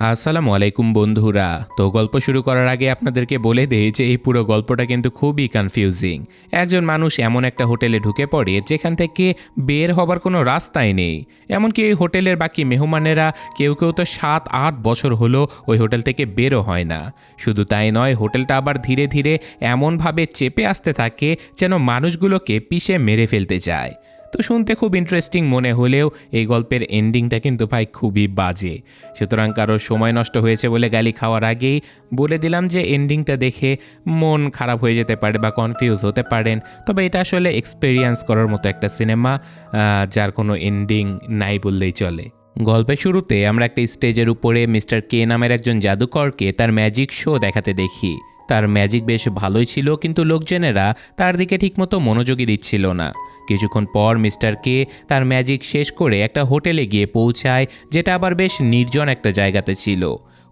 আসসালামু আলাইকুম বন্ধুরা। তো গল্প শুরু করার আগে আপনাদেরকে বলে দেই যে এই পুরো গল্পটা কিন্তু খুবই কনফিউজিং একজন মানুষ এমন একটা হোটেলে ঢুকে পড়ে যেখান থেকে বের হবার কোনো রাস্তাই নেই। এমনকি ওই হোটেলের বাকি মেহমানেরা কেউ কেউ তো সাত, আট বছর হলো ওই হোটেল থেকে বেরও হয় না। শুধু তাই নয়, হোটেলটা আবার ধীরে ধীরে এমনভাবে চেপে আসতে থাকে যেন মানুষগুলোকে পিষে মেরে ফেলতে চায়। তো শুনতে খুব ইন্টারেস্টিং মনে হলেও এই গল্পের এন্ডিংটা কিন্তু ভাই খুবই বাজে। সুতরাং কারও সময় নষ্ট হয়েছে বলে গালি খাওয়ার আগেই বলে দিলাম যে এন্ডিংটা দেখে মন খারাপ হয়ে যেতে পারে বা কনফিউজ হতে পারেন। তবে এটা আসলে এক্সপেরিয়েন্স করার মতো একটা সিনেমা যার কোনো এন্ডিং নাই বললেই চলে। গল্পের শুরুতে আমরা একটা স্টেজের উপরে মিস্টার কে নামের একজন জাদুকরকে তার ম্যাজিক শো দেখাতে দেখি। তার ম্যাজিক বেশ ভালোই ছিল, কিন্তু লোকজনেরা তার দিকে ঠিকমতো মনোযোগী দিচ্ছিল না। কিছুক্ষণ পর মিস্টার কে তার ম্যাজিক শেষ করে একটা হোটেলে গিয়ে পৌঁছায়, যেটা আবার বেশ নির্জন একটা জায়গাতে ছিল।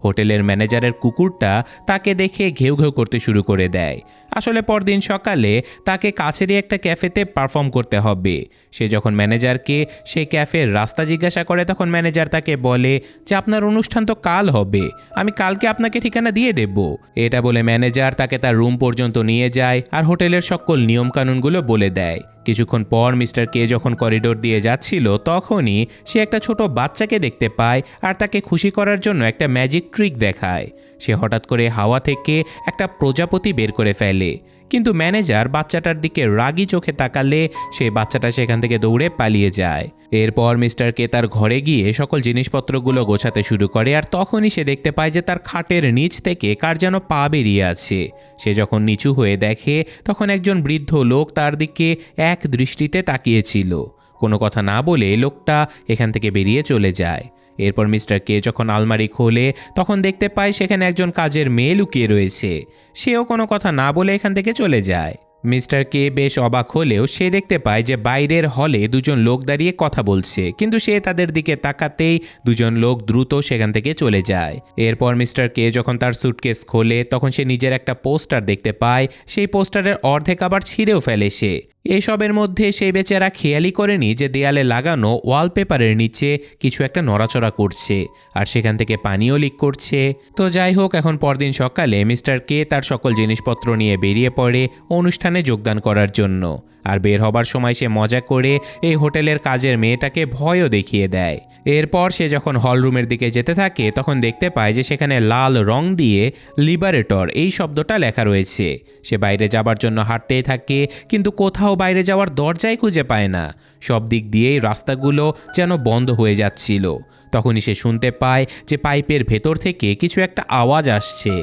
হোটেলের ম্যানেজারের কুকুরটা তাকে দেখে ঘেউ ঘেউ করতে শুরু করে দেয়। আসলে পরদিন সকালে তাকে কাছেরই একটা ক্যাফেতে পারফর্ম করতে হবে। সে যখন ম্যানেজারকে সেই ক্যাফের রাস্তা জিজ্ঞাসা করে, তখন ম্যানেজার তাকে বলে, যে আপনার অনুষ্ঠান তো কাল হবে, আমি কালকে আপনাকে ঠিকানা দিয়ে দেব। এটা বলে ম্যানেজার তাকে তার রুম পর্যন্ত নিয়ে যায় আর হোটেলের সকল নিয়মকানুনগুলো বলে দেয়। কিছুক্ষণ পর মিস্টার কে যখন করিডোর দিয়ে যাচ্ছিল, তখনই সে একটা ছোট বাচ্চাকে দেখতে পায় আর তাকে খুশি করার জন্য একটা ম্যাজিক ট্রিক দেখায়। সে হঠাৎ করে হাওয়া থেকে একটা প্রজাপতি বের করে ফেলে। কিন্তু ম্যানেজার বাচ্চাটার দিকে রাগি চোখে তাকালে সে বাচ্চাটা সেখান থেকে দৌড়ে পালিয়ে যায়। এরপর মিস্টার কে তার ঘরে গিয়ে সকল জিনিসপত্রগুলো গোছাতে শুরু করে আর তখনই সে দেখতে পায় যে তার খাটের নিচ থেকে কার যেন পা বেরিয়ে আছে। সে যখন নিচু হয়ে দেখে, তখন একজন বৃদ্ধ লোক তার দিকে এক দৃষ্টিতে তাকিয়েছিল। কোনো কথা না বলে লোকটা এখান থেকে বেরিয়ে চলে যায়। এরপর মিস্টার কে যখন আলমারি খোলে, তখন দেখতে পায় সেখানে একজন কাজের মেয়ে লুকিয়ে রয়েছে। সেও কোনো কথা না বলে এখান থেকে চলে যায়। মিস্টার কে বেশ অবাক হলেও সে দেখতে পায় যে বাইরের হলে দুজন লোক দাঁড়িয়ে কথা বলছে, কিন্তু সে তাদের দিকে তাকাতেই দুজন লোক দ্রুত সেখান থেকে চলে যায়। এরপর মিস্টার কে যখন তার সুটকেস খোলে, তখন সে নিজের একটা পোস্টার দেখতে পায়। সেই পোস্টারের অর্ধেক আবার ছিঁড়েও ফেলে সে। এসবের মধ্যে সেই বেচারা খেয়ালই করেনি যে দেয়ালে লাগানো ওয়ালপেপারের নিচে কিছু একটা নড়াচড়া করছে আর সেখান থেকে পানিও লিক করছে। তো যাই হোক, এখন পরদিন সকালে মিস্টার কে তার সকল জিনিসপত্র নিয়ে বেরিয়ে পড়ে অনুষ্ঠানে যোগদান করার জন্য। আর বের হবার সময় সে মজা করে এই হোটেলের কাজের মেয়েটাকে ভয়ও দেখিয়ে দেয়। এরপর সে যখন হলরুমের দিকে যেতে থাকে, তখন দেখতে পায় যে সেখানে লাল রং দিয়ে লিবারেটর এই শব্দটা লেখা রয়েছে। সে বাইরে যাবার জন্য হাঁটতেই থাকে, কিন্তু কোথাও বাইরে যাওয়ার দরজাই খুঁজে পায় না। সব দিক দিয়েই রাস্তাগুলো যেন বন্ধ হয়ে যাচ্ছিল। তখনই সে শুনতে পায় যে পাইপের ভেতর থেকে কিছু একটা আওয়াজ আসছে।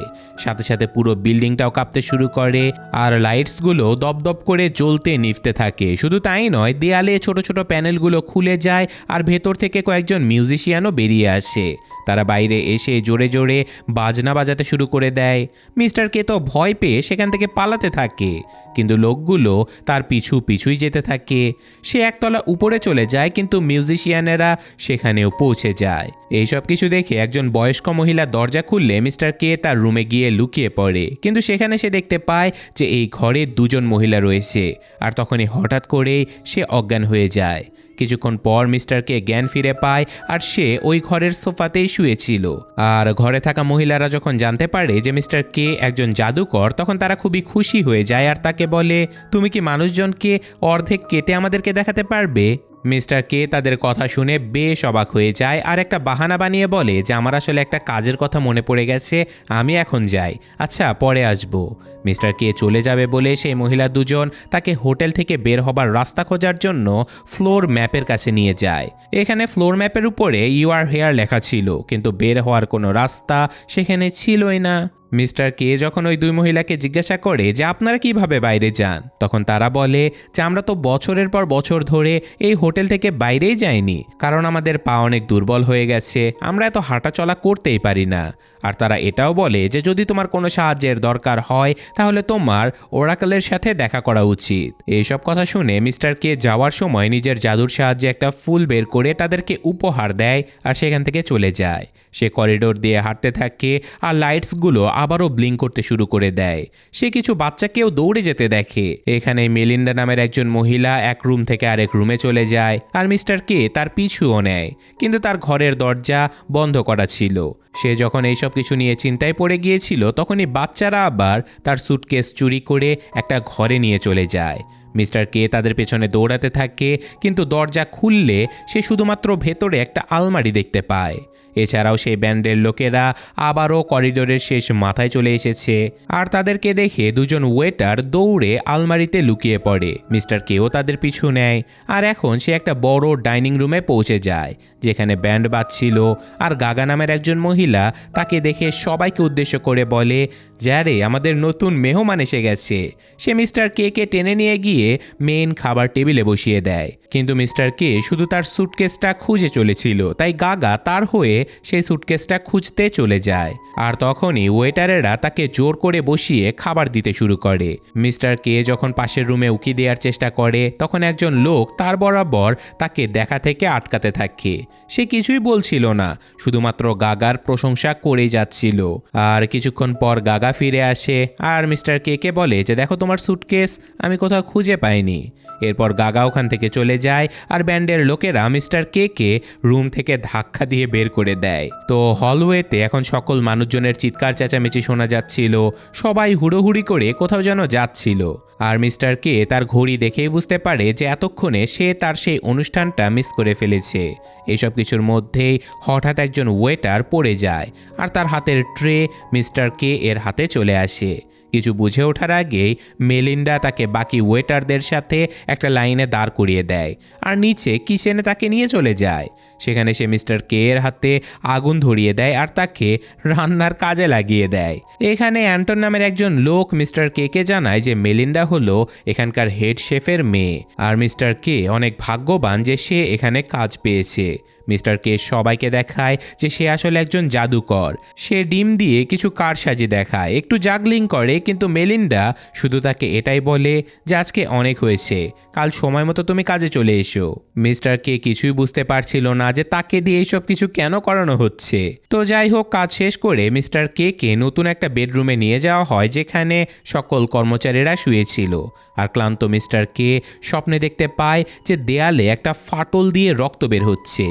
সাথে সাথে পুরো বিল্ডিংটাও কাঁপতে শুরু করে আর লাইটসগুলো দপদপ করে জ্বলতে নিভতে থাকে। শুধু তাই নয়, দেয়ালে ছোট ছোট প্যানেলগুলো খুলে যায় আর ভেতর থেকে কয়েকজন মিউজিশিয়ানও বেরিয়ে আসে। তারা বাইরে এসে জোরে জোরে বাজনা বাজাতে শুরু করে দেয়। মিস্টার কে তো ভয় পেয়ে সেখান থেকে পালাতে থাকে, কিন্তু লোকগুলো তার পিছু পিছুই যেতে থাকে। সে একতলা উপরে চলে যায়, কিন্তু মিউজিশিয়ানেরা সেখানেও পৌঁছে যায়। এইসব কিছু দেখে একজন বয়স্ক মহিলা দরজা খুললে মিস্টার কে তার রুমে গিয়ে লুকিয়ে পড়ে। কিন্তু সেখানে সে দেখতে পায় যে এই ঘরে দুজন মহিলা রয়েছে। আর তখনই হঠাৎ করেই সে অজ্ঞান হয়ে যায়। কিছুক্ষণ পর মিস্টারকে জ্ঞান ফিরে পায় আর সে ওই ঘরের সোফাতেই শুয়েছিল। আর ঘরে থাকা মহিলারা যখন জানতে পারে যে মিস্টার কে একজন জাদুকর, তখন তারা খুবই খুশি হয়ে যায় আর তাকে বলে, তুমি কি মানুষজনকে অর্ধেক কেটে আমাদেরকে দেখাতে পারবে? মিস্টার কে তাদের কথা শুনে বেশ অবাক হয়ে যায় আর একটা বাহানা বানিয়ে বলে যে আমার আসলে একটা কাজের কথা মনে পড়ে গেছে, আমি এখন যাই। আচ্ছা পরে আসব। মিস্টার কে চলে যাবে বলে সেই মহিলা দুজন তাকে হোটেল থেকে বের হবার রাস্তা খোঁজার জন্য ফ্লোর ম্যাপের কাছে নিয়ে যায়। এখানে ফ্লোর ম্যাপের উপরে ইউ আর হেয়ার লেখা ছিল, কিন্তু বের হওয়ার কোনো রাস্তা সেখানে ছিলই না। মিস্টার কে যখন ওই দুই মহিলাকে জিজ্ঞাসা করে যে আপনারা কীভাবে বাইরে যান, তখন তারা বলে যে আমরা তো বছরের পর বছর ধরে এই হোটেল থেকে বাইরেই যাইনি, কারণ আমাদের পা অনেক দুর্বল হয়ে গেছে, আমরা এত হাঁটাচলা করতেই পারি না। আর তারা এটাও বলে যে যদি তোমার কোনো সাহায্যের দরকার হয়, তাহলে তোমার ওরাকলের সাথে দেখা করা উচিত। এইসব কথা শুনে মিস্টার কে যাওয়ার সময় নিজের জাদুর সাহায্যে একটা ফুল বের করে তাদেরকে উপহার দেয় আর সেখান থেকে চলে যায়। সে করিডোর দিয়ে হাঁটতে থাকে আর লাইটসগুলো আবারও ব্লিং করতে শুরু করে দেয়। সে কিছু বাচ্চাকেও দৌড়ে যেতে দেখে। এখানে মেলিন্ডা নামের একজন মহিলা এক রুম থেকে আরেক রুমে চলে যায় আর মিস্টার কে তার পিছুও নেয়। কিন্তু তার ঘরের দরজা বন্ধ করা ছিল। সে যখন এইসব কিছু নিয়ে চিন্তায় পড়ে গিয়েছিল, তখনই বাচ্চারা আবার তার সুটকেস চুরি করে একটা ঘরে নিয়ে চলে যায়। মিস্টার কে তাদের পেছনে দৌড়াতে থাকে, কিন্তু দরজা খুললে সে শুধুমাত্র ভেতরে একটা আলমারি দেখতে পায়। এছাড়াও সেই ব্যান্ডের লোকেরা আবারও করিডোরের শেষ মাথায় চলে এসেছে। আর তাদেরকে দেখে দুজন ওয়েটার দৌড়ে আলমারিতে লুকিয়ে পড়ে। মিস্টার কেও তাদের পিছু নেয়। আর এখন সে একটা বড় ডাইনিং রুমে পৌঁছে যায়, যেখানে ব্যান্ড বাজছিল। আর গাগা নামের একজন মহিলা তাকে দেখে সবাইকে উদ্দেশ্য করে বলে যারে আমাদের নতুন মেহমান এসে গেছে। সে মিস্টার কে কে টেনে নিয়ে গিয়ে মেন খাবার টেবিলে বসিয়ে দেয়। কিন্তু মিস্টার কে শুধু তার সুটকেসটা খুঁজে চলেছিল, তাই গাগা তার হয়ে সেই সুটকেসটা খুঁজতে চলে যায়। আর তখনই ওয়েটারেরা তাকে জোর করে বসিয়ে খাবার দিতে শুরু করে। মিস্টার কে যখন পাশের রুমে উকি দেওয়ার চেষ্টা করে, তখন একজন লোক তার বরাবর তাকে দেখা থেকে আটকাতে থাকে। সে কিছুই বলছিল না, শুধুমাত্র গাগার প্রশংসা করেই যাচ্ছিল। আর কিছুক্ষণ পর গাগা ফিরে আসে। আর মিস্টার কে কে বলে যে, দেখো তোমার সুটকেস আমি কোথাও খুঁজে পাইনি। এরপর গাগা ওখান থেকে চলে যায় আর ব্যান্ডের লোকেরা মিস্টার কে কে রুম থেকে ধাক্কা দিয়ে বের করে দেয়। তো হলওয়েতে এখন সকল মানুষজনের চিৎকার চেঁচামেচি শোনা যাচ্ছিল। সবাই হুড়োহুড়ি করে কোথাও যেন যাচ্ছিল। আর মিস্টার কে তার ঘড়ি দেখেই বুঝতে পারে যে এতক্ষণে সে তার সেই অনুষ্ঠানটা মিস করে ফেলেছে। এসব কিছুর মধ্যেই হঠাৎ একজন ওয়েটার পড়ে যায় আর তার হাতের ট্রে মিস্টার কে এর হাতে চলে আসে। কিছু বুঝে ওঠার আগেই মেলিন্ডা তাকে বাকি ওয়েটারদের সাথে একটা লাইনে দাঁড় করিয়ে দেয় আর নিচে কিচেনে তাকে নিয়ে চলে যায়। সেখানে সে মিস্টার কে এর হাতে আগুন ধরিয়ে দেয় আর তাকে রান্নার কাজে লাগিয়ে দেয়। এখানে অ্যান্টন নামের একজন লোক মিস্টার কে কে জানায় যে মেলিন্ডা হলো এখানকার হেড শেফের মেয়ে। আর মিস্টার কে অনেক ভাগ্যবান যে সে এখানে কাজ পেয়েছে। মিস্টার কে সবাইকে দেখায় যে সে আসলে একজন জাদুকর। সে ডিম দিয়ে কিছু কার কারসাজি দেখায়। একটু জাগলিং করে, কিন্তু মেলিন্ডা শুধু তাকে এটাই বলে যে আজকে অনেক হয়েছে। কাল সময় মতো তুমি কাজে চলে এসো। মিস্টার কে কিছুই বুঝতে পারছিল না যে তাকে দিয়ে এইসব কিছু কেন করানো হচ্ছে। তো যাই হোক, কাজ শেষ করে মিস্টার কে কে নতুন একটা বেডরুমে নিয়ে যাওয়া হয় যেখানে সকল কর্মচারীরা শুয়েছিল। আর ক্লান্ত মিস্টার কে স্বপ্নে দেখতে পায় যে দেয়ালে একটা ফাটল দিয়ে রক্ত বের হচ্ছে।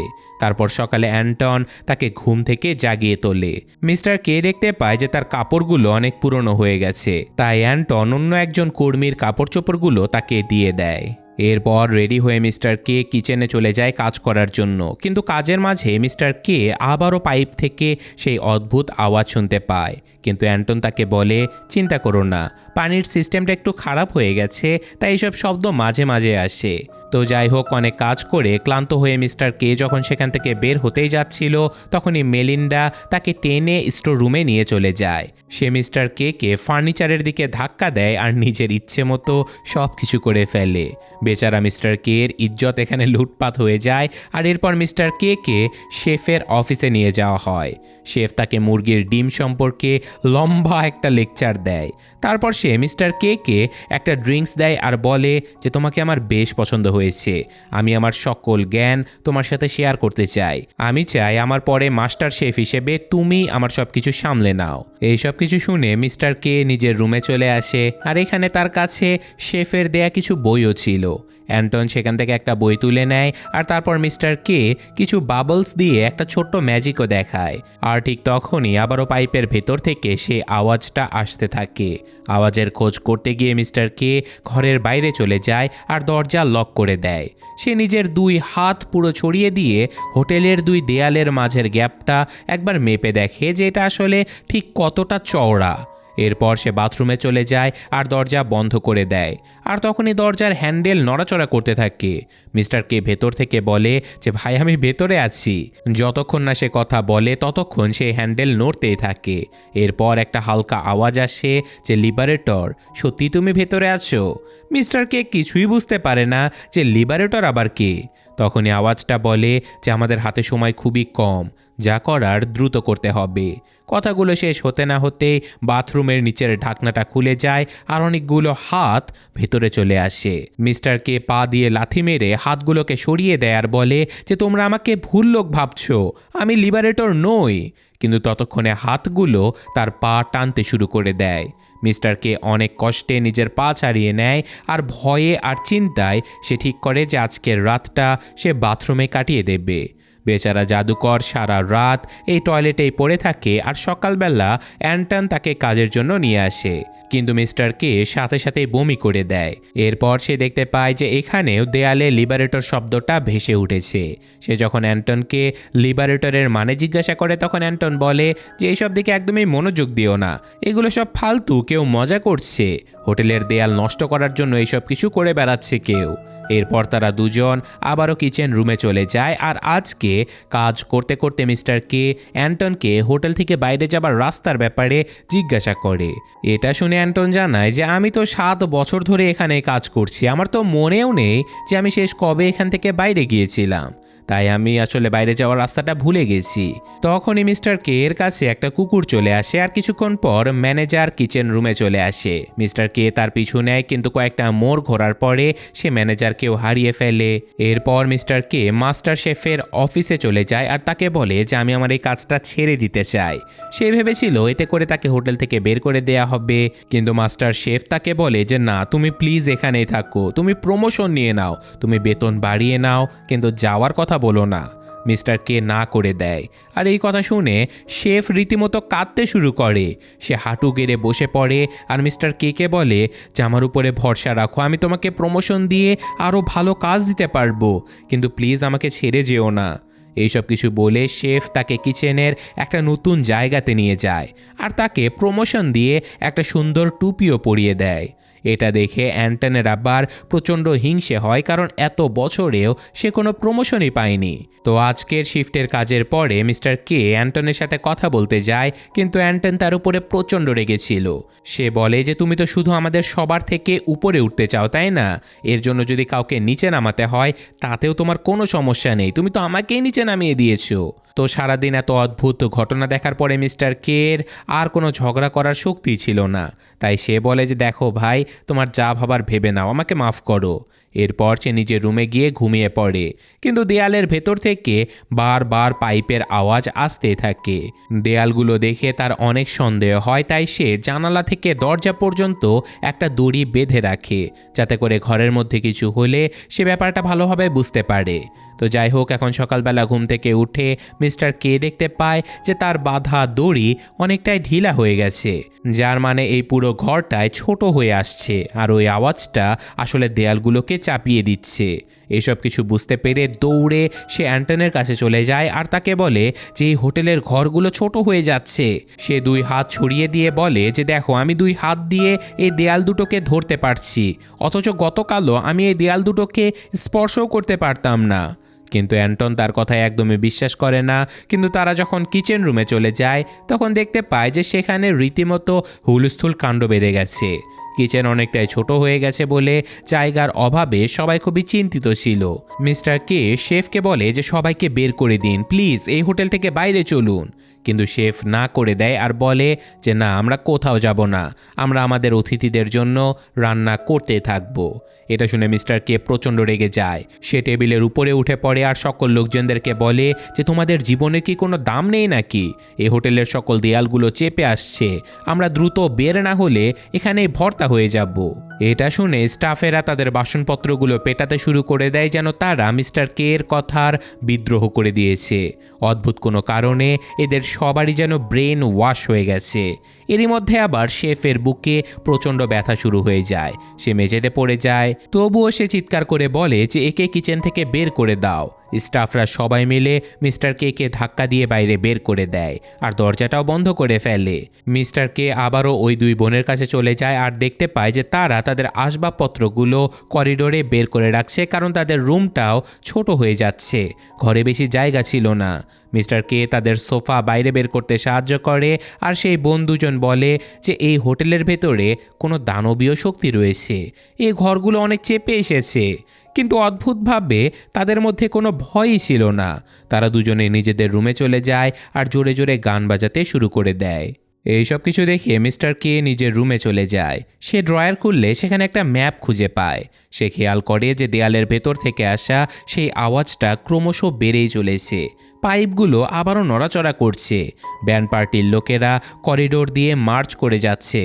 তারপর সকালে অ্যান্টন তাকে ঘুম থেকে জাগিয়ে তোলে। মিস্টার কে দেখতে পায় যে তার কাপড়গুলো অনেক পুরনো হয়ে গেছে। তাই অ্যান্টন অন্য একজন কর্মীর কাপড় চোপড়গুলো তাকে দিয়ে দেয়। এরপর রেডি হয়ে মিস্টার কে কিচেনে চলে যায় কাজ করার জন্য। কিন্তু কাজের মাঝে মিস্টার কে আবারও পাইপ থেকে সেই অদ্ভুত আওয়াজ শুনতে পায়। কিন্তু অ্যান্টন তাকে বলে, চিন্তা করো না, পানির সিস্টেমটা একটু খারাপ হয়ে গেছে, তাই এইসব শব্দ মাঝে মাঝে আসে। তো যাই হোক, অনেক কাজ করে ক্লান্ত হয়ে মিস্টার কে যখন সেখান থেকে বের হতেই যাচ্ছিল, তখনই মেলিন্ডা তাকে টেনে স্টোর রুমে নিয়ে চলে যায়। সে মিস্টার কে কে ফার্নিচারের দিকে ধাক্কা দেয় আর নিজের ইচ্ছে মতো সব কিছু করে ফেলে। বেচারা মিস্টার কে এর ইজ্জত এখানে লুটপাত হয়ে যায় আর এরপর মিস্টার কে কে শেফের অফিসে নিয়ে যাওয়া হয়। শেফ তাকে মুরগির ডিম সম্পর্কে লম্বা একটা লেকচার দেয়। তারপর সে মিস্টার কে কে একটা ড্রিঙ্কস দেয় আর বলে যে, তোমাকে আমার বেশ পছন্দ হয়েছে। আমি আমার সকল জ্ঞান তোমার সাথে শেয়ার করতে চাই। আমি চাই আমার পরে মাস্টার শেফ হিসেবে তুমি আমার সব কিছু সামলে নাও। এই সব কিছু শুনে মিস্টার কে নিজের রুমে চলে আসে আর এখানে তার কাছে শেফের দেয়া কিছু বইও ছিল। অ্যান্টন সেখান থেকে একটা বই তুলে নেয় আর তারপর মিস্টার কে কিছু বাবলস দিয়ে একটা ছোট্ট ম্যাজিকও দেখায়। আর ঠিক তখনই আবারও পাইপের ভেতর থেকে সে আওয়াজটা আসতে থাকে। আওয়াজের খোঁজ করতে গিয়ে মিস্টার কে ঘরের বাইরে চলে যায় আর দরজা লক করে দেয়। সে নিজের দুই হাত পুরো ছড়িয়ে দিয়ে হোটেলের দুই দেয়ালের মাঝের গ্যাপটা একবার মেপে দেখে যে এটা আসলে ঠিক কতটা চওড়া। এরপর সে বাথরুমে চলে যায় আর দরজা বন্ধ করে দেয়। আর তখনই দরজার হ্যান্ডেল নড়াচড়া করতে থাকে। মিস্টার কে ভেতর থেকে বলে যে, ভাই, আমি ভেতরে আছি। যতক্ষণ না সে কথা বলে, ততক্ষণ সে হ্যান্ডেল নড়তেই থাকে। এরপর একটা হালকা আওয়াজ আসে যে, লিবারেটর সত্যি তুমি ভেতরে আছো? মিস্টার কে কিছুই বুঝতে পারে না যে, লিবারেটর আবার কে? তখনই আওয়াজটা বলে যে আমাদের হাতে সময় খুবই কম, যা করার দ্রুত করতে হবে। কথাগুলো শেষ হতে না হতে বাথরুমের নিচের ঢাকনাটা খুলে যায় আর অনেকগুলো হাত ভেতরে চলে আসে। মিস্টার কে পা দিয়ে লাথি মেরে হাতগুলোকে সরিয়ে দেয় আর বলে যে, তোমরা আমাকে ভুল লোক ভাবছ, আমি লিবারেটর নই। কিন্তু ততক্ষণে হাতগুলো তার পা টানতে শুরু করে দেয়। মিস্টার কে অনেক কষ্টে নিজের পা ছাড়িয়ে নেয় আর ভয়ে আর চিন্তায় সে ঠিক করে যে আজকের রাতটা সে বাথরুমে কাটিয়ে দেবে। বেচারা জাদুকর সারা রাত এই টয়লেটেই পড়ে থাকে আর সকালবেলা অ্যান্টন তাকে কাজের জন্য নিয়ে আসে। কিন্তু মিস্টার কে সাথে সাথে বমি করে দেয়। এরপর সে দেখতে পায় যে এখানেও দেয়ালে লিবারেটর শব্দটা ভেসে উঠেছে। সে যখন অ্যান্টনকে লিবারেটরের মানে জিজ্ঞাসা করে তখন অ্যান্টন বলে যে এইসব দিকে একদমই মনোযোগ দিও না। এগুলো সব ফালতু, কেউ মজা করছে। হোটেলের দেয়াল নষ্ট করার জন্য এইসব কিছু করে বেড়াচ্ছে কেউ। এরপর তারা দুজন আবারও কিচেন রুমে চলে যায় আর আজকে কাজ করতে করতে মিস্টার কে অ্যান্টনকে হোটেল থেকে বাইরে যাবার রাস্তার ব্যাপারে জিজ্ঞাসা করে। এটা শুনে অ্যান্টন জানায় যে, আমি তো সাত বছর ধরে এখানে কাজ করছি। আমার তো মনেও নেই যে আমি শেষ কবে এখান থেকে বাইরে গিয়েছিলাম। তাই আমি আসলে বাইরে যাওয়ার রাস্তাটা ভুলে গেছি। তখনই মিস্টার কে এর কাছে একটা কুকুর চলে আসে আর কিছুক্ষণ পর ম্যানেজার কিচেন রুমে চলে আসে। মিস্টার কে তার পিছু নেয় কিন্তু কয়েকটা মোড় ঘোরার পরে সে ম্যানেজারকেও হারিয়ে ফেলে। এরপর মিস্টার কে মাস্টার শেফের অফিসে চলে যায় আর তাকে বলে যে, আমি আমার এই কাজটা ছেড়ে দিতে চাই। সে ভেবেছিল এতে করে তাকে হোটেল থেকে বের করে দেয়া হবে। কিন্তু মাস্টার শেফ তাকে বলে যে, না, তুমি প্লিজ এখানেই থাকো। তুমি প্রমোশন নিয়ে নাও। তুমি বেতন বাড়িয়ে নাও। কিন্তু যাওয়ার কথা বলো না। মিস্টার কে না করে দেয়। আর এই কথা শুনে শেফ রীতিমতো কাঁদতে শুরু করে। সে হাঁটু গেড়ে বসে পড়ে আর মিস্টার কে কে বলে, যে আমার উপরে ভরসা রাখো, আমি তোমাকে প্রমোশন দিয়ে আরও ভালো কাজ দিতে পারব। কিন্তু প্লিজ আমাকে ছেড়ে যেও না। এইসব কিছু বলে শেফ তাকে কিচেনের একটা নতুন জায়গাতে নিয়ে যায়। আর তাকে প্রমোশন দিয়ে একটা সুন্দর টুপিও পরিয়ে দেয়। এটা দেখে অ্যান্টনের আবার প্রচণ্ড হিংসে হয় কারণ এত বছরেও সে কোনো প্রমোশনই পায়নি। তো আজকের শিফটের কাজের পরে মিস্টার কে অ্যান্টনের সাথে কথা বলতে যায়, কিন্তু অ্যান্টন তার উপরে প্রচণ্ড রেগেছিল সে বলে যে, তুমি তো শুধু আমাদের সবার থেকে উপরে উঠতে চাও, তাই না? এর জন্য যদি কাউকে নিচে নামাতে হয়, তাতেও তোমার কোনো সমস্যা নেই। তুমি তো আমাকেই নিচে নামিয়ে দিয়েছ। তো সারাদিন এত অদ্ভুত ঘটনা দেখার পরে মিস্টার কের আর কোনো ঝগড়া করার শক্তি ছিল না। তাই সে বলে যে, দেখো ভাই, তোমার যা ভাবার ভেবে নাও, আমাকে মাফ করো। এরপর সে নিজের রুমে গিয়ে ঘুমিয়ে পড়ে। কিন্তু দেয়ালের ভেতর থেকে বারবার পাইপের আওয়াজ আসতে থাকে। দেয়ালগুলো দেখে তার অনেক সন্দেহ হয়, তাই সে জানালা থেকে দরজা পর্যন্ত একটা দড়ি বেঁধে রাখে, যাতে করে ঘরের মধ্যে কিছু হলে সে ব্যাপারটা ভালোভাবে বুঝতে পারে। তো যাই হোক, এখন সকালবেলা ঘুম থেকে উঠে মিস্টার কে দেখতে পায় যে তার বাঁধা দড়ি অনেকটাই ঢিলা হয়ে গেছে, যার মানে এই পুরো ঘরটায় ছোট হয়ে আসছে। আর ওই আওয়াজটা আসলে দেয়ালগুলোকে চাপিয়ে দিচ্ছে। এসব কিছু বুঝতে পেরে দৌড়ে সে অ্যান্টনের কাছে চলে যায় আর তাকে বলে যে এই হোটেলের ঘরগুলো ছোট হয়ে যাচ্ছে। সে দুই হাত ছড়িয়ে দিয়ে বলে যে, দেখো, আমি দুই হাত দিয়ে এই দেয়াল দুটোকে ধরতে পারছি। অথচ গতকালও আমি এই দেয়াল দুটোকে স্পর্শও করতে পারতাম না। কিন্তু অ্যান্টন তার কথায় একদমই বিশ্বাস করে না। কিন্তু তারা যখন কিচেন রুমে চলে যায়, তখন দেখতে পায় যে সেখানে রীতিমতো হুলস্থুল কাণ্ড বেঁধে গেছে। কিচেন অনেকটাই ছোট হয়ে গেছে বলে জায়গার অভাবে সবাই খুবই চিন্তিত ছিল। মিস্টার কে, শেফকে বলে যে সবাইকে বের করে দিন, প্লিজ এই হোটেল থেকে বাইরে চলুন। কিন্তু শেফ না করে দেয় আর বলে যে, না, আমরা কোথাও যাব না। আমরা আমাদের অতিথিদের জন্য রান্না করতে থাকব। এটা শুনে মিস্টার কে প্রচণ্ড রেগে যায়। সে টেবিলের উপরে উঠে পড়ে আর সকল লোকজনদেরকে বলে যে, তোমাদের জীবনের কি কোনো দাম নেই নাকি? এই হোটেলের সকল দেয়ালগুলো চেপে আসছে। আমরা দ্রুত বের না হলে এখানে ভর্তা হয়ে যাব। এটা শুনে স্টাফেরা তাদের বাসনপত্রগুলো পেটাতে শুরু করে দেয় যেন তারা মিস্টার কে এর কথার বিদ্রোহ করে দিয়েছে। অদ্ভুত কোনো কারণে এদের সবারই যেন ব্রেন ওয়াশ হয়ে গেছে। এরই মধ্যে আবার শেফের বুকে প্রচণ্ড ব্যথা শুরু হয়ে যায়। সে মেঝেতে পড়ে যায়। তবুও সে চিৎকার করে বলে যে, একে কিচেন থেকে বের করে দাও। স্টাফরা সবাই মিলে মিস্টার কে কে ধাক্কা দিয়ে বাইরে বের করে দেয় আর দরজাটাও বন্ধ করে ফেলে। মিস্টার কে আবারও ওই দুই বোনের কাছে চলে যায় আর দেখতে পায় যে তারা তাদের আসবাবপত্রগুলো করিডোরে বের করে রাখছে কারণ তাদের রুমটাও ছোট হয়ে যাচ্ছে। ঘরে বেশি জায়গা ছিল না। মিস্টার কে তাদের সোফা বাইরে বের করতে সাহায্য করে, আর সেই বোন দুজন বলে যে এই হোটেলের ভেতরে কোনো দানবীয় শক্তি রয়েছে। এই ঘরগুলো অনেক চেপে এসেছে। কিন্তু অদ্ভুতভাবে তাদের মধ্যে কোনো ভয়ই ছিল না। তারা দুজনে নিজেদের রুমে চলে যায় আর জোরে জোরে গান বাজাতে শুরু করে দেয়। এইসব কিছু দেখে মিস্টার কে নিজের রুমে চলে যায়। সে ড্রয়ার খুললে সেখানে একটা ম্যাপ খুঁজে পায়। সে খেয়াল করে যে দেয়ালের ভেতর থেকে আসা সেই আওয়াজটা ক্রমশ বেড়েই চলেছে। পাইপগুলো আবারও নড়াচড়া করছে। ব্যান্ড পার্টির লোকেরা করিডোর দিয়ে মার্চ করে যাচ্ছে।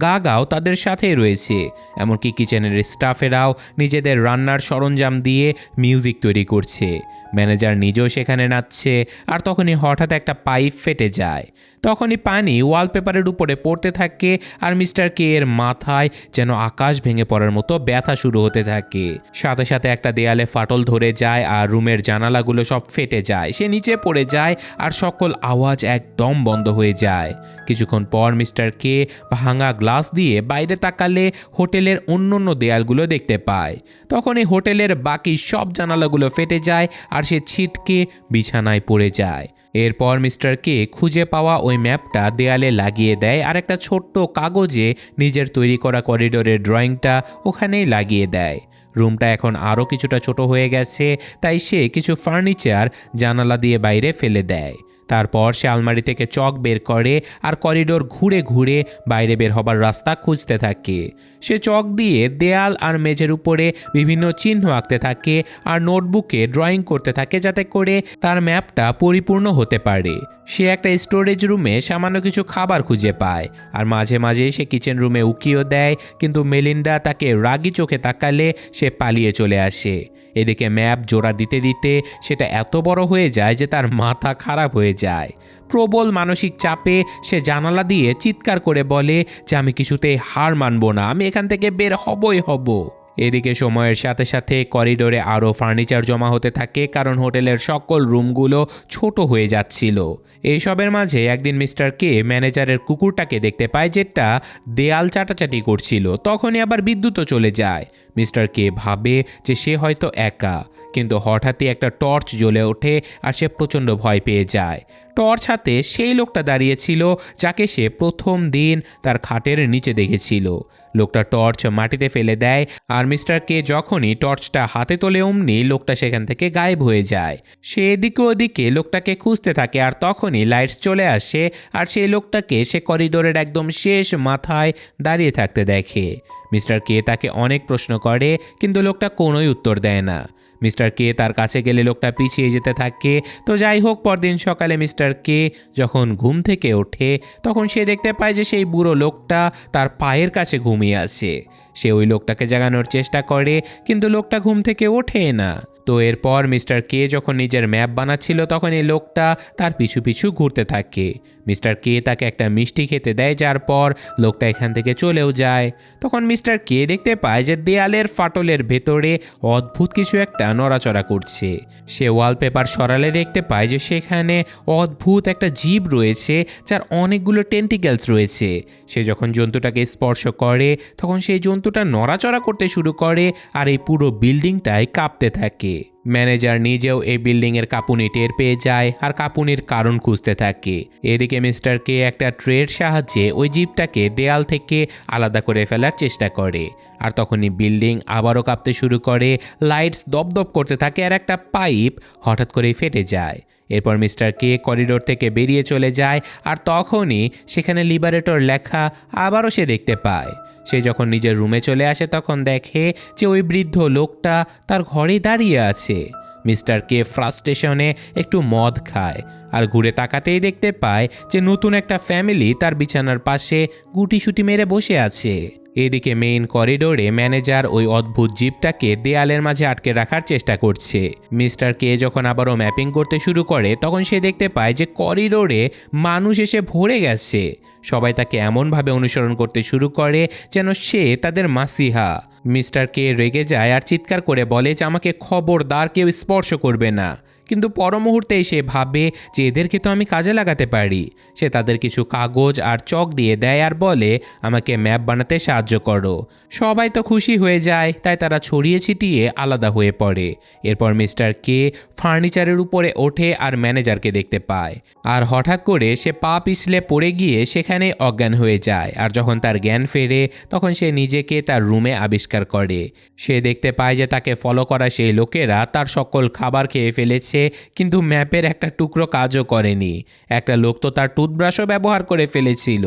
গা গাও তাদের সাথে রয়েছে। এমনকি কিচেনের স্টাফেরাও নিজেদের রান্নার সরঞ্জাম দিয়ে মিউজিক তৈরি করছে। ম্যানেজার নিজেও সেখানে নাচছে আর তখনই হঠাৎ একটা পাইপ ফেটে যায়। তখনই পানি ওয়ালপেপারের উপরে পড়তে থাকে আর মিস্টার কে এর মাথায় যেন আকাশ ভেঙে পড়ার মতো ব্যথা শুরু হতে থাকে। সাথে সাথে একটা দেয়ালে ফাটল ধরে যায় আর রুমের জানালাগুলো সব ফেটে যায়। সে নিচে পড়ে যায় আর সকল আওয়াজ একদম বন্ধ হয়ে যায়। কিছুক্ষণ পর মিস্টার কে ভাঙা গ্লাস দিয়ে বাইরে তাকালে হোটেলের অন্য অন্য দেয়ালগুলো দেখতে পায়। তখন এই হোটেলের বাকি সব জানালাগুলো ফেটে যায় আর সে ছিটকে বিছানায় পড়ে যায়। এরপর মিস্টার কে খুঁজে পাওয়া ওই ম্যাপটা দেয়ালে লাগিয়ে দেয় আর একটা ছোট্ট কাগজে নিজের তৈরি করা করিডোরের ড্রয়িংটা ওখানেই লাগিয়ে দেয়। রুমটা এখন আরও কিছুটা ছোট হয়ে গেছে, তাই সে কিছু ফার্নিচার জানালা দিয়ে বাইরে ফেলে দেয়। তারপর সে আলমারি থেকে চক বের করে আর করিডোর ঘুরে ঘুরে বাইরে বের হবার রাস্তা খুঁজতে থাকে। সে চক দিয়ে দেয়াল আর মেঝের উপরে বিভিন্ন চিহ্ন আঁকতে থাকে আর নোটবুকে ড্রয়িং করতে থাকে যাতে করে তার ম্যাপটা পরিপূর্ণ হতে পারে। সে একটা স্টোরেজ রুমে সামান্য কিছু খাবার খুঁজে পায় আর মাঝে মাঝে সে কিচেন রুমে উকিও দেয়, কিন্তু মেলিন্ডা তাকে রাগি চোখে তাকালে সে পালিয়ে চলে আসে। এদিকে ম্যাপ জোড়া দিতে দিতে সেটা এত বড় হয়ে যায় যে তার মাথা খারাপ হয়ে যায়। প্রবল মানসিক চাপে সে জানালা দিয়ে চিৎকার করে বলে যে, আমি কিছুতেই হার মানব না, আমি এখান থেকে বের হবই হব। এদিকে সময়ের সাথে সাথে করিডোরে আরও ফার্নিচার জমা হতে থাকে, কারণ হোটেলের সকল রুমগুলো ছোট হয়ে যাচ্ছিল। এইসবের মাঝে একদিন মিস্টার কে ম্যানেজারের কুকুরটাকে দেখতে পায়, যেটা দেয়াল চাটাচাটি করছিল। তখনই আবার বিদ্যুৎও চলে যায়। মিস্টার কে ভাবে যে সে হয়তো একা। কিন্তু হঠাৎই একটা টর্চ জ্বলে ওঠে আর সে প্রচণ্ড ভয় পেয়ে যায়। টর্চ হাতে সেই লোকটা দাঁড়িয়েছিল যাকে সে প্রথম দিন তার খাটের নিচে দেখেছিল। লোকটা টর্চ মাটিতে ফেলে দেয় আর মিস্টার কে যখনই টর্চটা হাতে তোলে অমনি লোকটা সেখান থেকে গায়েব হয়ে যায়। সে এদিকে ওদিকে লোকটাকে খুঁজতে থাকে আর তখনই লাইটস চলে আসে আর সেই লোকটাকে সে করিডোরের একদম শেষ মাথায় দাঁড়িয়ে থাকতে দেখে। মিস্টার কে তাকে অনেক প্রশ্ন করে কিন্তু লোকটা কোনোই উত্তর দেয় না। মিস্টার কে তার কাছে গেলে লোকটা পিছিয়ে যেতে থাকে। তো যাই হোক, পরদিন সকালে মিস্টার কে যখন ঘুম থেকে ওঠে, তখন সে দেখতে পায় যে সেই বুড়ো লোকটা তার পায়ের কাছে ঘুমিয়ে আছে। সে ওই লোকটাকে জাগানোর চেষ্টা করে, কিন্তু লোকটা ঘুম থেকে ওঠে না। তো এরপর মিস্টার কে যখন নিজের ম্যাপ বানাচ্ছিল, তখন এই লোকটা তার পিছু পিছু ঘুরতে থাকে। মিস্টার কে তাকে একটা মিষ্টি খেতে দেয়, যার পর লোকটা এখান থেকে চলেও যায়। তখন মিস্টার কে দেখতে পায় যে দেয়ালের ফাটলের ভেতরে অদ্ভুত কিছু একটা নড়াচড়া করছে। সে ওয়ালপেপার সরালে দেখতে পায় যে সেখানে অদ্ভুত একটা জীব রয়েছে, যার অনেকগুলো টেন্টিক্যালস রয়েছে। সে যখন জন্তুটাকে স্পর্শ করে, তখন সেই জন্তুটা নড়াচড়া করতে শুরু করে আর এই পুরো বিল্ডিংটাই কাঁপতে থাকে। ম্যানেজার নিজেও এই বিল্ডিংয়ের কাঁপুনি টের পেয়ে যায় আর কাঁপুনির কারণ খুঁজতে থাকে। এদিকে মিস্টার কে একটা ট্রের সাহায্যে ওই জিপটাকে দেয়াল থেকে আলাদা করে ফেলার চেষ্টা করে। আর তখনই বিল্ডিং আবারও কাঁপতে শুরু করে, লাইটস দপদপ করতে থাকে আর একটা পাইপ হঠাৎ করেই ফেটে যায়। এরপর মিস্টার কে করিডোর থেকে বেরিয়ে চলে যায় আর তখনই সেখানে লিবারেটর লেখা আবারও সে দেখতে পায়। সে যখন নিজের রুমে চলে আসে তখন দেখে যে ওই বৃদ্ধ লোকটা তার ঘরে দাঁড়িয়ে আছে। মিস্টার কে ফ্রাস্ট্রেশনে একটু মদ খায় আর ঘুরে তাকাতেই দেখতে পায় যে নতুন একটা ফ্যামিলি তার বিছানার পাশে গুটিসুটি মেরে বসে আছে। এদিকে মেইন করিডোরে ম্যানেজার ওই অদ্ভুত জিপটাকে দেয়ালের মাঝে আটকে রাখার চেষ্টা করছে। মিস্টার কে যখন আবারও ম্যাপিং করতে শুরু করে তখন সে দেখতে পায় যে করিডোরে মানুষ এসে ভরে গেছে। সবাই তাকে এমনভাবে অনুসরণ করতে শুরু করে যেন সে তাদের মাসিহা। মিস্টার কে রেগে যায় আর চিৎকার করে বলে যে, আমাকে খবরদার কেউ স্পর্শ করবে না। কিন্তু পর মুহূর্তে সে ভাবে যে এদেরকে তো আমি কাজে লাগাতে পারি। সে তাদের কিছু কাগজ আর চক দিয়ে দেয় আর বলে, আমাকে ম্যাপ বানাতে সাহায্য করো। সবাই তো খুশি হয়ে যায়, তাই তারা ছড়িয়ে ছিটিয়ে আলাদা হয়ে পড়ে। এরপর মিস্টার কে ফার্নিচারের উপরে ওঠে আর ম্যানেজারকে দেখতে পায়। আর হঠাৎ করে সে পা পিছলে পড়ে গিয়ে সেখানে অজ্ঞান হয়ে যায়। আর যখন তার জ্ঞান ফেরে, তখন সে নিজেকে তার রুমে আবিষ্কার করে। সে দেখতে পায় যে তাকে ফলো করা সেই লোকেরা তার সকল খাবার খেয়ে ফেলেছে কিন্তু ম্যাপের একটা টুকরো কাজও করেনি। একটা লোক তো তার টুথব্রাশও ব্যবহার করে ফেলেছিল।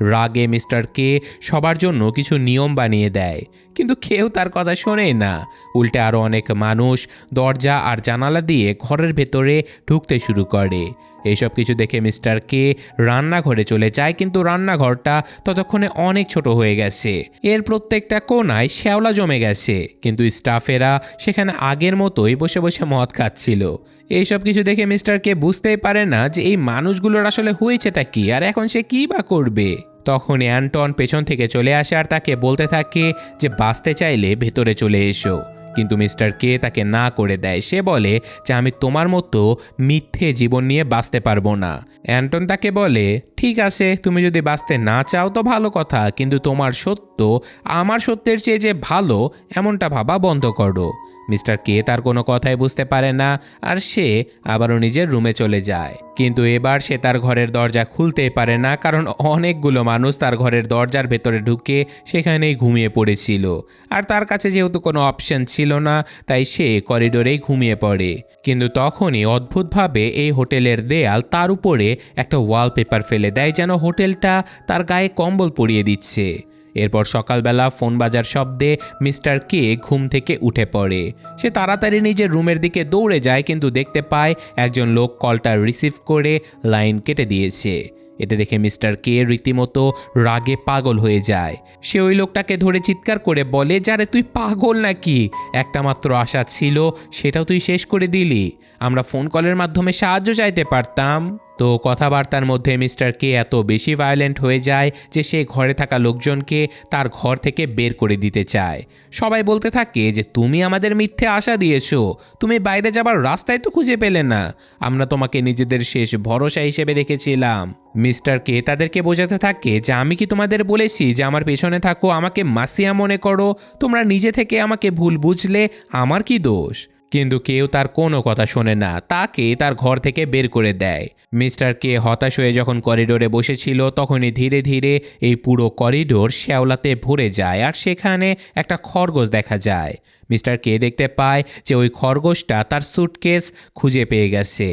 রাগে মিস্টার কে সবার জন্য কিছু নিয়ম বানিয়ে দেয়। কিন্তু কেউ তার কথা শোনে না। উল্টে আরও অনেক মানুষ দরজা আর জানালা দিয়ে ঘরের ভেতরে ঢুকতে শুরু করে। এইসব কিছু দেখে মিস্টার কে রান্নাঘরে চলে যায়, কিন্তু রান্নাঘরটা ততক্ষণে অনেক ছোট হয়ে গেছে। এর প্রত্যেকটা কোনায় শ্যাওলা জমে গেছে, কিন্তু স্টাফেরা সেখানে আগের মতোই বসে বসে মদ খাচ্ছিল। এইসব কিছু দেখে মিস্টার কে বুঝতেই পারে না যে এই মানুষগুলোর আসলে হয়েছেটা কি, আর এখন সে কী বা করবে? তখন অ্যান্টন পেছন থেকে চলে আসে আর তাকে বলতে থাকে যে, বাঁচতে চাইলে ভেতরে চলে এসো। কিন্তু মিস্টার কে তাকে না করে দেয়। সে বলে যে, আমি তোমার মতো মিথ্যে জীবন নিয়ে বাঁচতে পারব না। অ্যান্টন তাকে বলে, ঠিক আছে, তুমি যদি বাঁচতে না চাও তো ভালো কথা, কিন্তু তোমার সত্য, আমার সত্যের চেয়ে যে ভালো, এমনটা ভাবা বন্ধ করো। মিস্টার কে তার কোনো কথাই বুঝতে পারে না, আর সে আবারও নিজের রুমে চলে যায়। কিন্তু এবার সে তার ঘরের দরজা খুলতেই পারে না, কারণ অনেকগুলো মানুষ তার ঘরের দরজার ভেতরে ঢুকে সেখানেই ঘুমিয়ে পড়েছিল। আর তার কাছে যেহেতু কোনো অপশন ছিল না, তাই সে করিডোরেই ঘুমিয়ে পড়ে। কিন্তু তখনই অদ্ভুতভাবে এই হোটেলের দেয়াল তার উপরে একটা ওয়ালপেপার ফেলে দেয়, যেন হোটেলটা তার গায়ে কম্বল পরিয়ে দিচ্ছে। এরপর সকালবেলা ফোন বাজার শব্দে মিস্টার কে ঘুম থেকে উঠে পড়ে। সে তাড়াতাড়ি নিজের রুমের দিকে দৌড়ে যায়, কিন্তু দেখতে পায় একজন লোক কলটা রিসিভ করে লাইন কেটে দিয়েছে। এটা দেখে মিস্টার কে রীতিমতো রাগে পাগল হয়ে যায়। সে ওই লোকটাকে ধরে চিৎকার করে বলে, যারে তুই পাগল নাকি? একটা মাত্র আশা ছিল, সেটাও তুই শেষ করে দিলি। আমরা ফোন কলের মাধ্যমে সাহায্য চাইতে পারতাম। তো কথাবার্তার মধ্যে মিস্টার কে এত বেশি ভায়োলেন্ট হয়ে যায় যে সে ঘরে থাকা লোকজনকে তার ঘর থেকে বের করে দিতে চায়। সবাই বলতে থাকে যে, তুমি আমাদের মিথ্যে আশা দিয়েছ। তুমি বাইরে যাবার রাস্তায় তো খুঁজে পেলে না। আমরা তোমাকে নিজেদের শেষ ভরসা হিসেবে দেখেছিলাম। মিস্টার কে তাদেরকে বোঝাতে থাকে যে, আমি কি তোমাদের বলেছি যে, আমার পেছনে থাকো, আমাকে মাসিয়া মনে করো? তোমরা নিজে থেকে আমাকে ভুল বুঝলে, আমার কি দোষ? কিন্তু কেউ তার কোনো কথা শোনে না। তাকে তার ঘর থেকে বের করে দেয়। মিস্টার কে হতাশ হয়ে যখন করিডোরে বসেছিল, তখনই ধীরে ধীরে এই পুরো করিডোর শ্যাওলাতে ভরে যায় আর সেখানে একটা খরগোশ দেখা যায়। মিস্টার কে দেখতে পায় যে ওই খরগোশটা তার সুটকেস খুঁজে পেয়ে গেছে।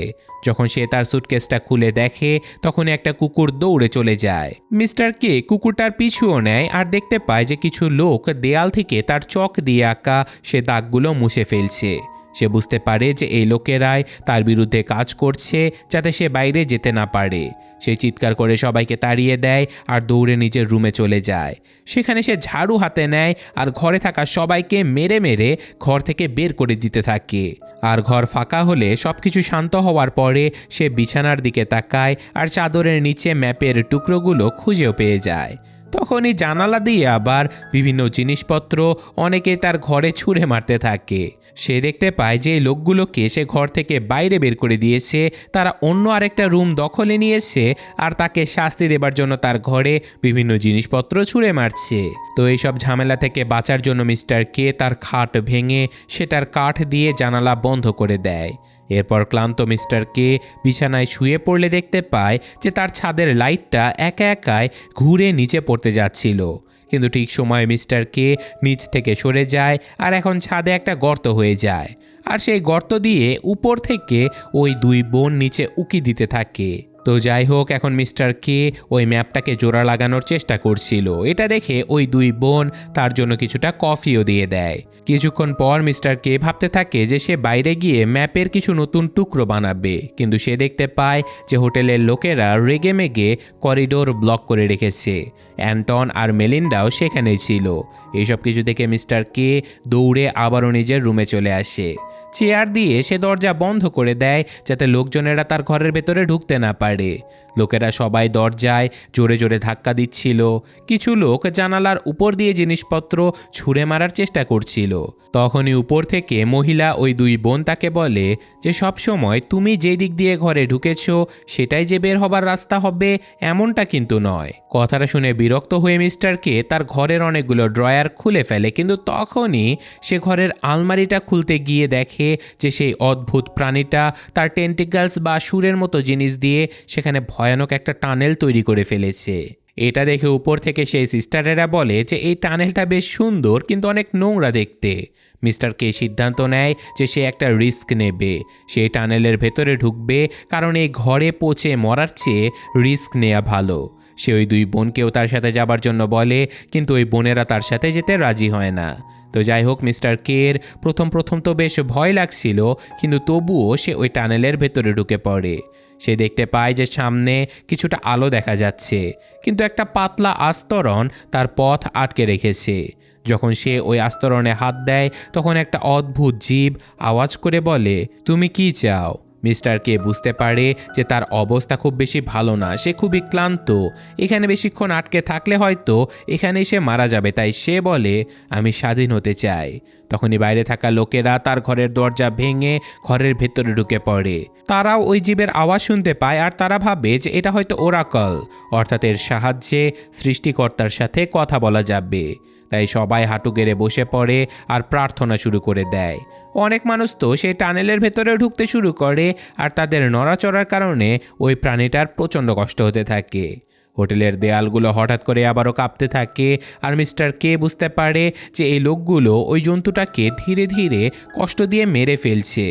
যখন সে তার সুটকেসটা খুলে দেখে তখন একটা কুকুর দৌড়ে চলে যায়। মিস্টার কে কুকুরটার পিছুও নেয় আর দেখতে পায় যে কিছু লোক দেয়াল থেকে তার চক দিয়ে আঁকা সে দাগগুলো মুছে ফেলছে। সে বুঝতে পারে যে এই লোকেরাই তার বিরুদ্ধে কাজ করছে যাতে সে বাইরে যেতে না পারে। সে চিৎকার করে সবাইকে তাড়িয়ে দেয় আর দৌড়ে নিজের রুমে চলে যায়। সেখানে সে ঝাড়ু হাতে নেয় আর ঘরে থাকা সবাইকে মেরে মেরে ঘর থেকে বের করে দিতে থাকে। আর ঘর ফাঁকা হলে সব কিছু শান্ত হওয়ার পরে সে বিছানার দিকে তাকায় আর চাদরের নিচে ম্যাপের টুকরোগুলো খুঁজেও পেয়ে যায়। তখনই জানালা দিয়ে আবার বিভিন্ন জিনিসপত্র অনেকে তার ঘরে ছুঁড়ে মারতে থাকে। সে দেখতে পায় যে লোকগুলোকে সে ঘর থেকে বাইরে বের করে দিয়েছে, তারা অন্য আরেকটা রুম দখলে নিয়েছে আর তাকে শাস্তি দেবার জন্য তার ঘরে বিভিন্ন জিনিসপত্র ছুঁড়ে মারছে। তো এইসব ঝামেলা থেকে বাঁচার জন্য মিস্টার কে তার খাট ভেঙে সেটার কাঠ দিয়ে জানালা বন্ধ করে দেয়। এরপর ক্লান্ত মিস্টার কে বিছানায় শুয়ে পড়লে দেখতে পায় যে তার ছাদের লাইটটা একা একাই ঘুরে নিচে পড়তে যাচ্ছিল। কিন্তু ঠিক সময় মিস্টার কে নিচ থেকে সরে যায় আর এখন ছাদে একটা গর্ত হয়ে যায়। আর সেই গর্ত দিয়ে উপর থেকে ওই দুই বোন নিচে উকি দিতে থাকে। তো যাই হোক, এখন মিস্টার কে ওই ম্যাপটাকে জোড়া লাগানোর চেষ্টা করছিল। এটা দেখে ওই দুই বোন তার জন্য কিছুটা কফিও দিয়ে দেয়। কিছুক্ষণ পর মিস্টার কে ভাবতে থাকে যে সে বাইরে গিয়ে ম্যাপের কিছু নতুন টুকরো বানাবে, কিন্তু সে দেখতে পায় যে হোটেলের লোকেরা রেগে মেগে করিডোর ব্লক করে রেখেছে। অ্যান্টন আর মেলিন্ডাও সেখানেই ছিল। এইসব কিছু দেখে মিস্টার কে দৌড়ে আবারও নিজের রুমে চলে আসে। চেয়ার দিয়ে সে দরজা বন্ধ করে দেয় যাতে লোকজনেরা তার ঘরের ভেতরে ঢুকতে না পারে। লোকেরা সবাই দরজায় জোরে জোরে ধাক্কা দিচ্ছিল। কিছু লোক জানালার উপর দিয়ে জিনিসপত্র ছুঁড়ে মারার চেষ্টা করছিল। তখনই উপর থেকে মহিলা ওই দুই বোন তাকে বলে যে, সব সময় তুমি যে দিক দিয়ে ঘরে ঢুকেছ, সেটাই যে বের হবার রাস্তা হবে, এমনটা কিন্তু নয়। কথাটা শুনে বিরক্ত হয়ে মিস্টারকে তার ঘরের অনেকগুলো ড্রয়ার খুলে ফেলে, কিন্তু তখনই সে ঘরের আলমারিটা খুলতে গিয়ে দেখে যে, সেই অদ্ভুত প্রাণীটা তার টেন্টিকালস বা সুরের মতো জিনিস দিয়ে সেখানে ভয়ানক একটা টানেল তৈরি করে ফেলেছে। এটা দেখে উপর থেকে সেই সিস্টারেরা বলে যে, এই টানেলটা বেশ সুন্দর, কিন্তু অনেক নোংরা দেখতে। মিস্টার কে সিদ্ধান্ত নেয় যে সে একটা রিস্ক নেবে। সে টানেলের ভেতরে ঢুকবে, কারণ এই ঘরে পচে মরার চেয়ে রিস্ক নেওয়া ভালো। সে ওই দুই বোনকেও তার সাথে যাবার জন্য বলে, কিন্তু ওই বোনেরা তার সাথে যেতে রাজি হয় না। তো যাই হোক, মিস্টার কের, প্রথম প্রথম তো বেশ ভয় লাগছিল, কিন্তু তবুও সে ওই টানেলের ভেতরে ঢুকে পড়ে। সে দেখতে পায় যে সামনে কিছুটা আলো দেখা যাচ্ছে, কিন্তু একটা পাতলা আস্তরণ তার পথ আটকে রেখেছে। যখন সে ওই আস্তরণে হাত দেয়, তখন একটা অদ্ভুত জীব আওয়াজ করে বলে, তুমি কি চাও? মিস্টার কে বুঝতে পারে যে তার অবস্থা খুব বেশি ভালো না, সে খুবই ক্লান্ত। এখানে বেশিক্ষণ আটকে থাকলে হয়তো এখানেই সে মারা যাবে, তাই সে বলে, আমি স্বাধীন হতে চাই। তখনই বাইরে থাকা লোকেরা তার ঘরের দরজা ভেঙে ঘরের ভেতরে ঢুকে পড়ে। তারাও ওই জীবের আওয়াজ শুনতে পায় আর তারা ভাবে যে এটা হয়তো ওরাকল। অর্থাৎ এর সাহায্যে সৃষ্টিকর্তার সাথে কথা বলা যাবে। তাই সবাই হাঁটু গেড়ে বসে পড়ে আর প্রার্থনা শুরু করে দেয়। অনেক মানুষ তো সেই টানেলের ভেতরে ঢুকতে শুরু করে আর তাদের নড়াচড়ার কারণে ওই প্রাণীটার প্রচণ্ড কষ্ট হতে থাকে। হোটেলের দেয়ালগুলো হঠাৎ করে আবারও কাঁপতে থাকে। আর মিস্টার কে বুঝতে পারে যে এই লোকগুলো ওই জন্তুটাকে ধীরে ধীরে কষ্ট দিয়ে মেরে ফেলছে।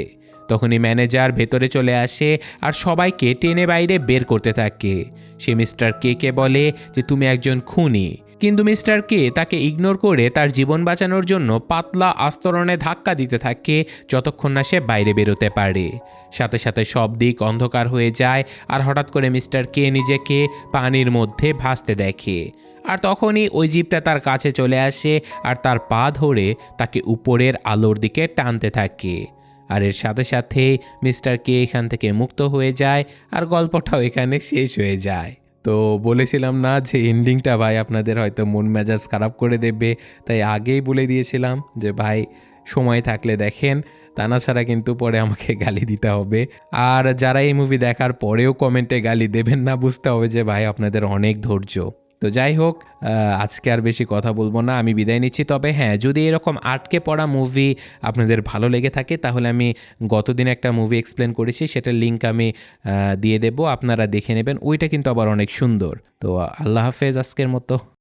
তখনই ম্যানেজার ভেতরে চলে আসে আর সবাইকে টেনে বাইরে বের করতে থাকে। সে মিস্টার কে কে বলে যে, তুমি একজন খুনি। কিন্তু মিস্টার কে তাকে ইগনোর করে তার জীবন বাঁচানোর জন্য পাতলা আস্তরণে ধাক্কা দিতে থাকে, যতক্ষণ না সে বাইরে বেরোতে পারে। সাথে সাথে সব দিক অন্ধকার হয়ে যায় আর হঠাৎ করে মিস্টার কে নিজেকে পানির মধ্যে ভাসতে দেখে। আর তখনই ওই জীবটা তার কাছে চলে আসে আর তার পা ধরে তাকে উপরের আলোর দিকে টানতে থাকে। আর এর সাথে সাথে মিস্টার কে এখান থেকে মুক্ত হয়ে যায় আর গল্পটাও এখানে শেষ হয়ে যায়। তো বলেছিলাম না যে এন্ডিংটা ভাই আপনাদের হয়তো মন মেজাজ খারাপ করে দেবে, তাই আগেই বলে দিয়েছিলাম যে ভাই সময় থাকলে দেখেন তা না ছাড়া কিন্তু পরে আমাকে গালি দিতে হবে। আর যারা এই মুভি দেখার পরেও কমেন্টে গালি দেবেন না, বুঝতে হবে যে ভাই আপনাদের অনেক ধৈর্য। তো যাই হোক আজকে আর বেশি কথা বলব না, আমি বিদায় নিচ্ছি। তবে হ্যাঁ যদি এরকম আটকে পড়া মুভি আপনাদের ভালো লেগে থাকে, তাহলে আমি গতদিন একটা মুভি এক্সপ্লেন করেছি, সেটার লিঙ্ক আমি দিয়ে দেবো, আপনারা দেখে নেবেন। ওইটা কিন্তু আবার অনেক সুন্দর। তো আল্লাহ হাফেজ, আজকের মতো।